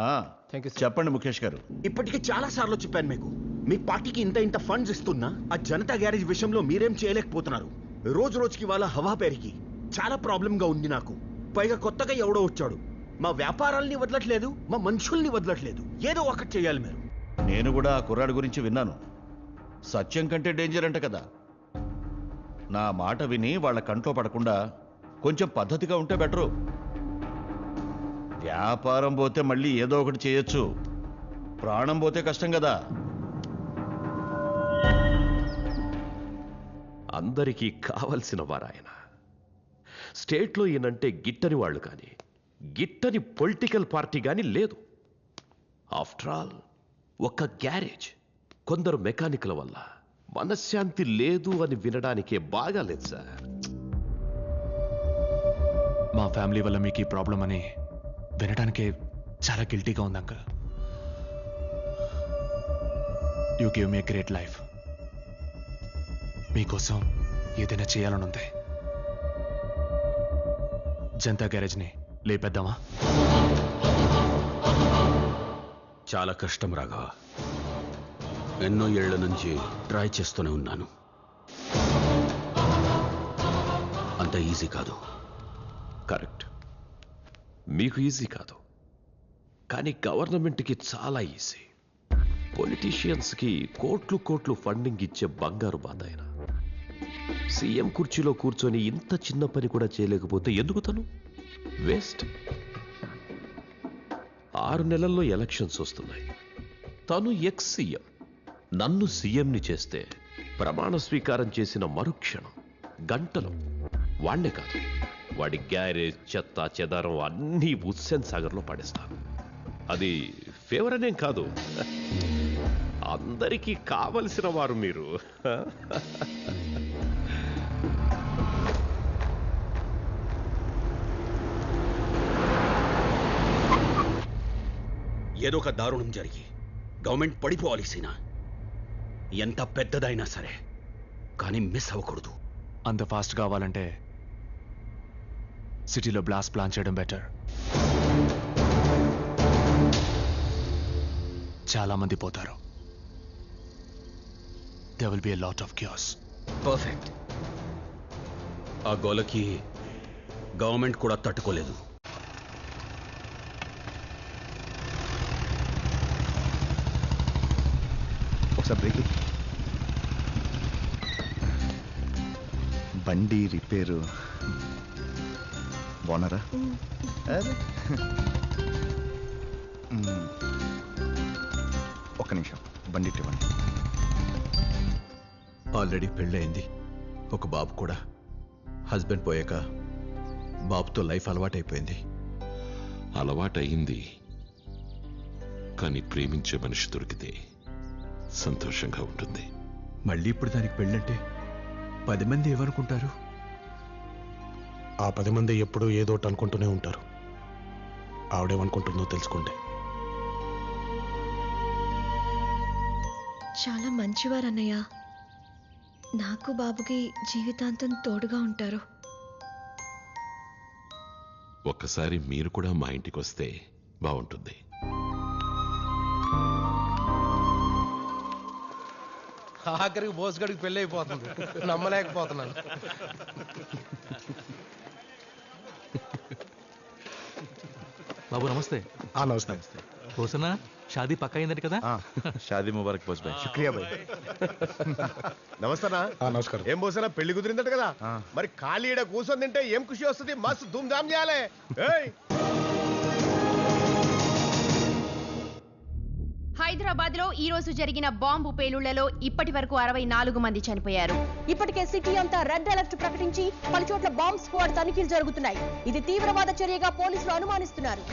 ఆ, thank you చెప్పండి ముఖేష్ గారు. ఇప్పటికే చాలా సార్లు చెప్పాను మీకు. మీ పార్టీకి ఇంత ఇంత ఫండ్స్ ఇస్తున్నా ఆ జనతా గ్యారేజ్ విషయంలో మీరేం చేయలేకపోతున్నారు. రోజు రోజుకి వాళ్ళ హవా పెరిగి చాలా ప్రాబ్లం గా ఉంది నాకు. పైగా కొత్తగా ఎవడో వచ్చాడు. మా వ్యాపారాల్ని వదలట్లేదు మా మనుషుల్ని వదలట్లేదు. ఏదో ఒకటి చేయాలి మీరు. నేను కూడా ఆ కుర్రాడి గురించి విన్నాను. సత్యం కంటే డేంజర్ అంట కదా. నా మాట విని వాళ్ళ కంట్లో పడకుండా కొంచెం పద్ధతిగా ఉంటే బెటరు. వ్యాపారం పోతే మళ్ళీ ఏదో ఒకటి చేయొచ్చు. ప్రాణం పోతే కష్టం కదా. అందరికీ కావలసిన వారాయన. స్టేట్లో ఈయనంటే గిట్టని వాళ్ళు కానీ గిట్టని పొలిటికల్ పార్టీ కానీ లేదు. ఆఫ్టర్ ఆల్ ఒక గ్యారేజ్ కొందరు మెకానికల వల్ల మనశ్శాంతి లేదు అని వినడానికే బాగాలేదు సార్. మా ఫ్యామిలీ వల్ల మీకు ఈ ప్రాబ్లం అని వినడానికే చాలా గిల్టీగా ఉంది uncle. You give me great life మీకోసం ఏదైనా చేయాలని ఉంది జనతా గ్యారేజ్ని లేపేద్దామా? చాలా కష్టం రాఘవ. ఎన్నో ఏళ్ళ నుంచి ట్రై చేస్తూనే ఉన్నాను. అంత ఈజీ కాదు. కరెక్ట్. మీకు ఈజీ కాదు. కానీ గవర్నమెంట్కి చాలా ఈజీ పొలిటీషియన్స్కి కోట్లు కోట్లు ఫండింగ్ ఇచ్చే బంగారు బాధ ఆయన. సీఎం కుర్చీలో కూర్చొని ఇంత చిన్న పని కూడా చేయలేకపోతే ఎందుకు తను? వేస్ట్ ఆరు నెలల్లో ఎలక్షన్స్ వస్తున్నాయి. తను ఎక్స్ సీఎం నన్ను సీఎంని చేస్తే ప్రమాణ స్వీకారం చేసిన మరుక్షణం గంటలో. వాణ్ణే కాదు. వాడి గ్యారేజ్ చెత్త చెదారం అన్నీ హుస్సేన్ సాగర్లో పడేస్తాను. అది ఫేవర్ అనేం కాదు. అందరికీ కావలసిన వారు మీరు. ఏదో ఒక దారుణం జరిగి గవర్నమెంట్ పడిపోవాలి సీనా. ఎంత పెద్దదైనా సరే కానీ మిస్ అవ్వకూడదు. అంత ఫాస్ట్ కావాలంటే సిటీలో బ్లాస్ట్ ప్లాన్ చేయడం బెటర్. చాలా మంది పోతారు. They will be a lot of queues perfect ఆ గోలకి గవర్నమెంట్ కూడా తట్టుకోలేదు. ఒకసారి బ్రేక్ బండి రిపేరు బాగున్నారా. ఒక్క నిమిషం బండి ఇవ్వండి. ఆల్రెడీ పెళ్ళయింది. ఒక బాబు కూడా. హస్బెండ్ పోయాక బాబుతో లైఫ్ అలవాటైపోయింది. అలవాటయింది కానీ ప్రేమించే మనిషి దొరికితే సంతోషంగా ఉంటుంది. మళ్ళీ ఇప్పుడు దానికి పెళ్ళంటే పది మంది ఏమనుకుంటారు? ఆ పది మంది ఎప్పుడూ ఏదో ఒకటి అనుకుంటూనే ఉంటారు. ఆవిడేమనుకుంటుందో తెలుసుకోండి. చాలా మంచివారు అన్నయ్య నాకు బాబుకి జీవితాంతం తోడుగా ఉంటారు. ఒక్కసారి మీరు కూడా మా ఇంటికి వస్తే బాగుంటుంది ఆఖరికి బోసుగడికి పెళ్ళి అయిపోతుంది నమ్మలేకపోతున్నాను. బాబు నమస్తే. ఆ నమస్తే. హోసనా షాదీ పక్క అయిందంట కదా షాదీ ముబారక్ బోస్ భాయ్ శుక్రియా భాయ్ నమస్తేనా ఆ నమస్కారం. ఏం పోసినా పెళ్ళి కుదిరిందట కదా? మరి ఖాళీ ఈడ కూర్చొని తింటే ఏం ఖుషి వస్తుంది? మస్తు ధూమ్ ధామ్ చేయాలి హైదరాబాద్లో ఈ రోజు జరిగిన బాంబు పేలుళ్ళలో ఇప్పటి వరకు అరవై నాలుగు మంది చనిపోయారు. ఇప్పటికే సిటీ అంతా రెడ్ అలర్ట్ ప్రకటించి పలు చోట్ల బాంబ్ స్క్వాడ్ తనిఖీలు జరుగుతున్నాయి. ఇది తీవ్రవాద చర్యగా పోలీసులు అనుమానిస్తున్నారు.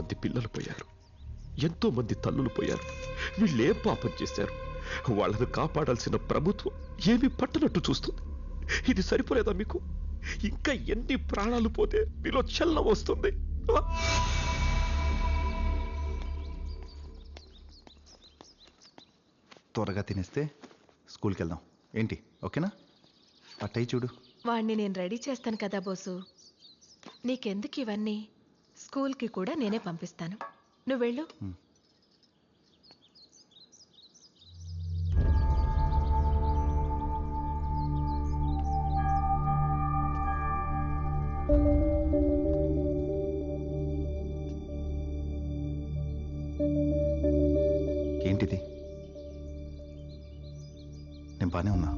పిల్లలు పోయారు. ఎంతో మంది తల్లులు పోయారు. వీళ్ళేం పాపం చేశారు? వాళ్ళను కాపాడాల్సిన ప్రభుత్వం ఏమీ పట్టనట్టు చూస్తుంది. ఇది సరిపోలేదా మీకు? ఇంకా ఎన్ని ప్రాణాలు పోతే మీలో చల్లం వస్తుంది? త్వరగా తినేస్తే స్కూల్కి వెళ్దాం ఏంటి? ఓకేనా? అట్టయి చూడు. వాణ్ణి నేను రెడీ చేస్తాను కదా బోసు. నీకెందుకు ఇవన్నీ? స్కూల్కి కూడా నేనే పంపిస్తాను. నువ్వు వెళ్ళు. ఏంటిది? నేను బానే ఉన్నా.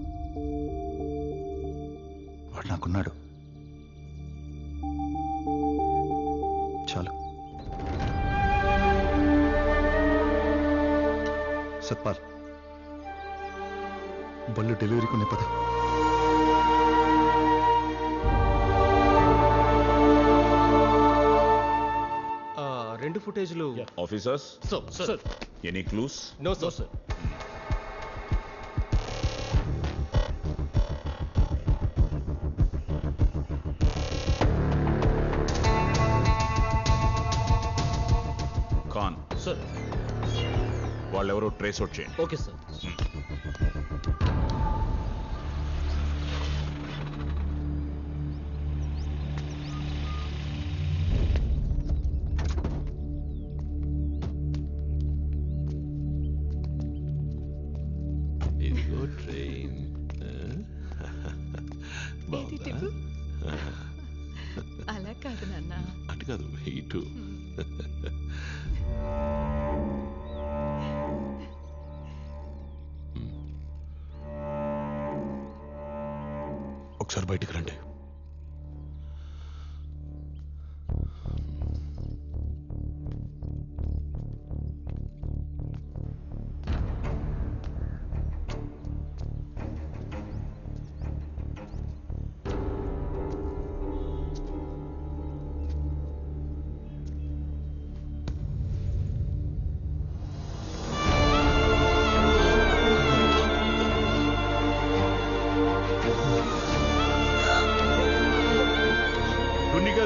వాడు నాకున్నాడు. సత్పాల్. బళ్ళు డెలివరీకి ఉన్నాయి పద. ఆ, రెండు ఫుటేజ్లు. Officers sir any clues no so sir వాళ్ళెవరో ట్రేస్ అవుట్ చేయండి. Okay sir. ఇదిగో ట్రైన్. ఇది టిప్పు. అలా కాదు నాన్న. అటు కాదు ఇటు. ఒకసారి బయటికి రండి.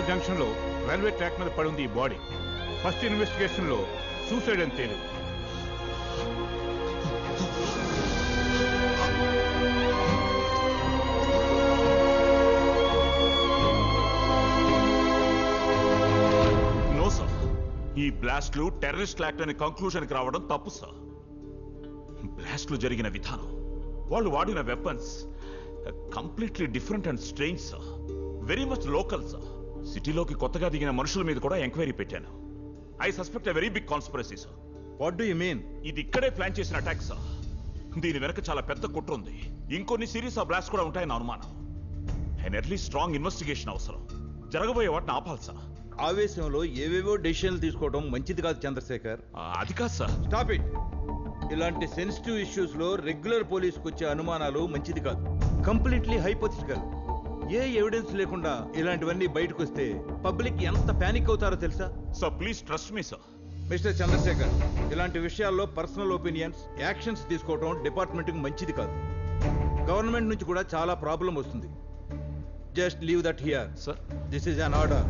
దున్నిగల్ జంక్షన్లో రైల్వే ట్రాక్ మీద పడి ఈ బాడీ. ఫస్ట్ ఇన్వెస్టిగేషన్లో సూసైడ్ అని తేలింది. No sir. ఈ బ్లాస్ట్లు టెర్రరిస్ట్ యాక్ట్ అనే కంక్లూషన్కి రావడం తప్పు సార్. బ్లాస్ట్లు జరిగిన విధానం వాళ్ళు వాడిన weapons completely different and strange sir. Very much local sir. సిటీలోకి కొత్తగా దిగిన మనుషుల మీద కూడా ఎంక్వైరీ పెట్టాను. I suspect a very big conspiracy sir what do you mean ఇది ఇక్కడే ప్లాన్ చేసిన అటాక్ సార్ దీని వెనక చాలా పెద్ద కుట్ర ఉంది. ఇంకొన్ని సిరీస్ ఆఫ్ బ్లాస్ట్ కూడా ఉంటాయని అనుమానం. అండ్ అట్లీస్ట్ స్ట్రాంగ్ ఇన్వెస్టిగేషన్ అవసరం. జరగబోయే వాటిని ఆపాలి సార్ ఆవేశంలో ఏవేవో డెసిషన్లు తీసుకోవడం మంచిది కాదు చంద్రశేఖర్. అది కాదు సార్ స్టాప్ ఇట్ ఇలాంటి సెన్సిటివ్ ఇష్యూస్లో రెగ్యులర్ పోలీస్కి వచ్చే అనుమానాలు మంచిది కాదు. కంప్లీట్లీ హైపోథిటికల్ ఏ ఎవిడెన్స్ లేకుండా ఇలాంటివన్నీ బయటకు వస్తే పబ్లిక్ ఎంత పానిక్ అవుతారో తెలుసా? Sir please trust me sir mister Chandrashekar ఇలాంటి విషయాల్లో పర్సనల్ ఒపీనియన్స్ యాక్షన్స్ తీసుకోవడం డిపార్ట్మెంట్కి మంచిది కాదు. గవర్నమెంట్ నుంచి కూడా చాలా ప్రాబ్లం వస్తుంది. Just leave that here sir this is an order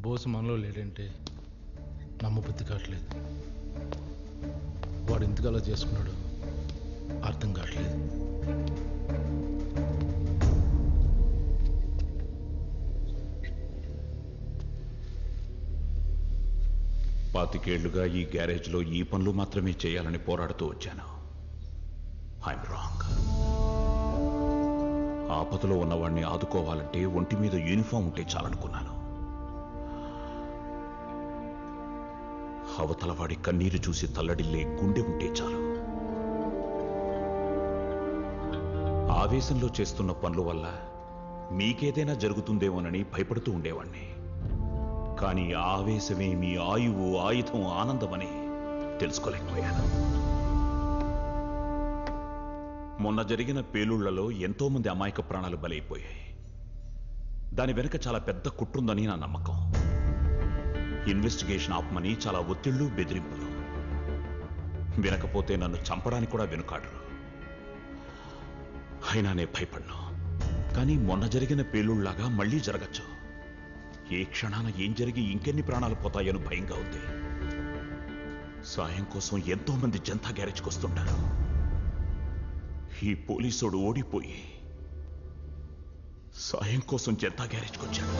బోసు మనలో లేడంటే నమ్మబుద్ధి కావట్లేదు. వాడు ఎందుకు అలా చేసుకున్నాడు. అర్థం కావట్లేదు. పాతికేళ్ళుగా ఈ గ్యారేజ్లో ఈ పనులు మాత్రమే చేయాలని పోరాడుతూ వచ్చాను. ఐఎమ్ రాంగ్ ఆపదలో ఉన్నవాడిని ఆదుకోవాలంటే ఒంటి మీద యూనిఫామ్ ఉంటే చాలనుకున్నాను. అవతలవాడి కన్నీరు చూసి తల్లడిల్లే గుండె ఉంటే చాలు. ఆవేశంలో చేస్తున్న పనుల వల్ల మీకేదైనా జరుగుతుందేమోనని భయపడుతూ ఉండేవాణ్ణి. కానీ ఆవేశమే మీ ఆయువు ఆయుధం ఆనందమని తెలుసుకోలేకపోయాను. మొన్న జరిగిన పేలుళ్ళలో ఎంతో మంది అమాయక ప్రాణాలు బలైపోయాయి. దాని వెనుక చాలా పెద్ద కుట్రుందని నా నమ్మకం. ఇన్వెస్టిగేషన్ ఆపమని చాలా ఒత్తిళ్ళు బెదిరింపులు. వినకపోతే నన్ను చంపడానికి కూడా వెనుకాడరు. అయినా నే భయపడ్ను? కానీ మొన్న జరిగిన పేలుళ్ళాగా మళ్ళీ జరగచ్చు. ఏ క్షణాన ఏం జరిగి ఇంకెన్ని ప్రాణాలు పోతాయని భయంగా ఉంది. సాయం కోసం ఎంతో మంది జనతా గ్యారేజ్కి వస్తుంటారు ఈ పోలీసుడు ఓడిపోయి సాయం కోసం జనతా గ్యారేజ్కి వచ్చాడు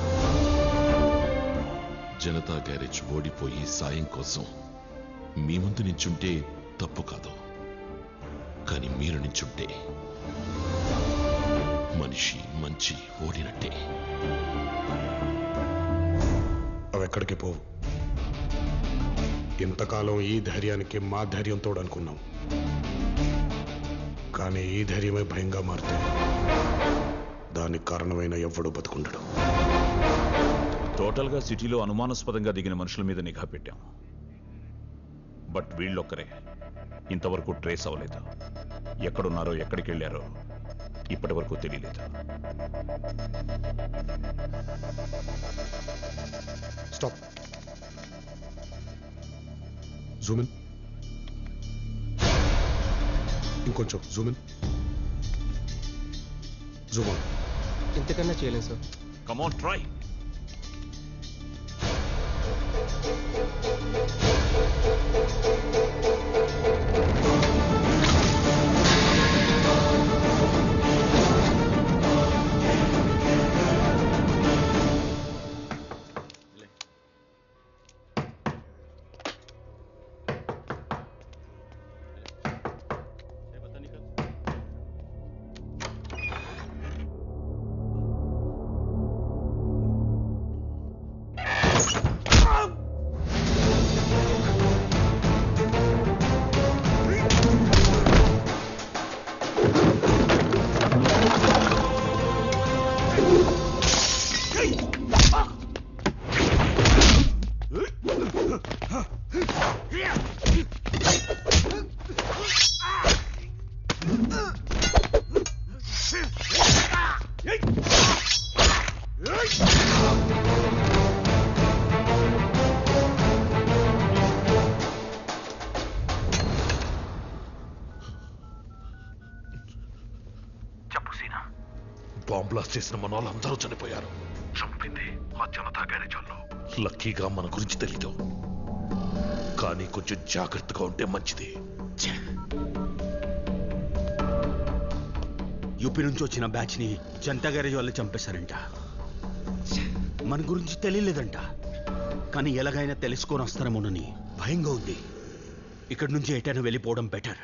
జనతా గ్యారేజ్ ఓడిపోయి సాయం కోసం మీ ముందు నించుంటే తప్పు కాదు. కానీ మీరు నించుంటే మనిషి మంచి ఓడినట్టే. అవి ఎక్కడికి పోవు. ఇంతకాలం ఈ ధైర్యానికి మా ధైర్యంతో అనుకున్నాం కానీ ఈ ధైర్యమే భయంగా మారితే దానికి కారణమైన ఎవ్వడు బతుకుండడు. టోటల్గా సిటీలో అనుమానాస్పదంగా దిగిన మనుషుల మీద నిఘా పెట్టాం. బట్ వీళ్ళొక్కరే. ఇంతవరకు ట్రేస్ అవ్వలేదు. ఎక్కడున్నారో ఎక్కడికి వెళ్ళారో ఇప్పటి వరకు తెలియలేదు స్టాప్ జూమిన్ ఇంకొంచెం జూమిన్ జూమన్ ఇంతకన్నా చేయలేం sir come on try bomb blast చేసిన మన వాళ్ళందరూ చనిపోయారు. చంపింది ఆ జనతా గ్యారేజ్ వాళ్ళు లక్కీగా మన గురించి తెలీదు. కానీ కొంచెం జాగ్రత్తగా ఉంటే మంచిది. యూపీ నుంచి వచ్చిన బ్యాచ్ని జనతా గ్యారేజ్ వాళ్ళు చంపేశారంట. మన గురించి తెలియలేదంట. కానీ ఎలాగైనా తెలుసుకొని వస్తారేమోనని భయంగా ఉంది. ఇక్కడి నుంచి ఎటైనా వెళ్ళిపోవడం బెటర్